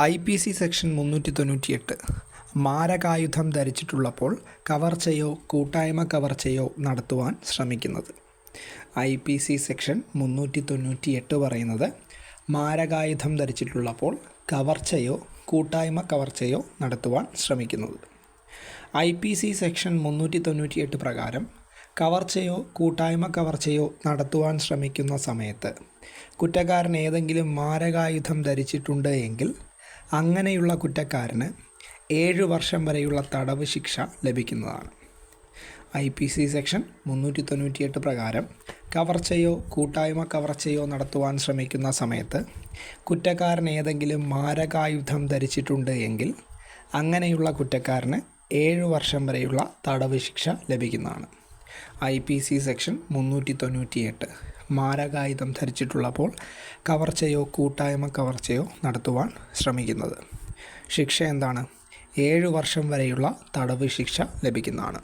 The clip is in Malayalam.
ഐ പി സി സെക്ഷൻ മുന്നൂറ്റി തൊണ്ണൂറ്റിയെട്ട് മാരകായുധം ധരിച്ചിട്ടുള്ളപ്പോൾ കവർച്ചയോ കൂട്ടായ്മ കവർച്ചയോ നടത്തുവാൻ ശ്രമിക്കുന്നത്. ഐ പി സി സെക്ഷൻ മുന്നൂറ്റി തൊണ്ണൂറ്റിയെട്ട് പറയുന്നത് മാരകായുധം ധരിച്ചിട്ടുള്ളപ്പോൾ കവർച്ചയോ കൂട്ടായ്മ കവർച്ചയോ നടത്തുവാൻ ശ്രമിക്കുന്നത്. ഐ പി സി സെക്ഷൻ മുന്നൂറ്റി തൊണ്ണൂറ്റിയെട്ട് പ്രകാരം കവർച്ചയോ കൂട്ടായ്മ കവർച്ചയോ നടത്തുവാൻ ശ്രമിക്കുന്ന സമയത്ത് കുറ്റക്കാരൻ ഏതെങ്കിലും മാരകായുധം ധരിച്ചിട്ടുണ്ട് എങ്കിൽ അങ്ങനെയുള്ള കുറ്റക്കാരന് ഏഴ് വർഷം വരെയുള്ള തടവ് ശിക്ഷ ലഭിക്കുന്നതാണ്. ഐ പി സി സെക്ഷൻ മുന്നൂറ്റി തൊണ്ണൂറ്റിയെട്ട് പ്രകാരം കവർച്ചയോ കൂട്ടായ്മ കവർച്ചയോ നടത്തുവാൻ ശ്രമിക്കുന്ന സമയത്ത് കുറ്റക്കാരൻ ഏതെങ്കിലും മാരകായുധം ധരിച്ചിട്ടുണ്ട് എങ്കിൽ അങ്ങനെയുള്ള കുറ്റക്കാരന് ഏഴ് വർഷം വരെയുള്ള തടവ് ശിക്ഷ ലഭിക്കുന്നതാണ്. ഐ പി സി സെക്ഷൻ മുന്നൂറ്റി തൊണ്ണൂറ്റിയെട്ട് മാരകായുധം ധരിച്ചിട്ടുള്ളപ്പോൾ കവർച്ചയോ കൂട്ടായ്മ കവർച്ചയോ നടത്തുവാൻ ശ്രമിക്കുന്നത്. ശിക്ഷ എന്താണ്? ഏഴ് വർഷം വരെയുള്ള തടവ് ശിക്ഷ ലഭിക്കുന്നതാണ്.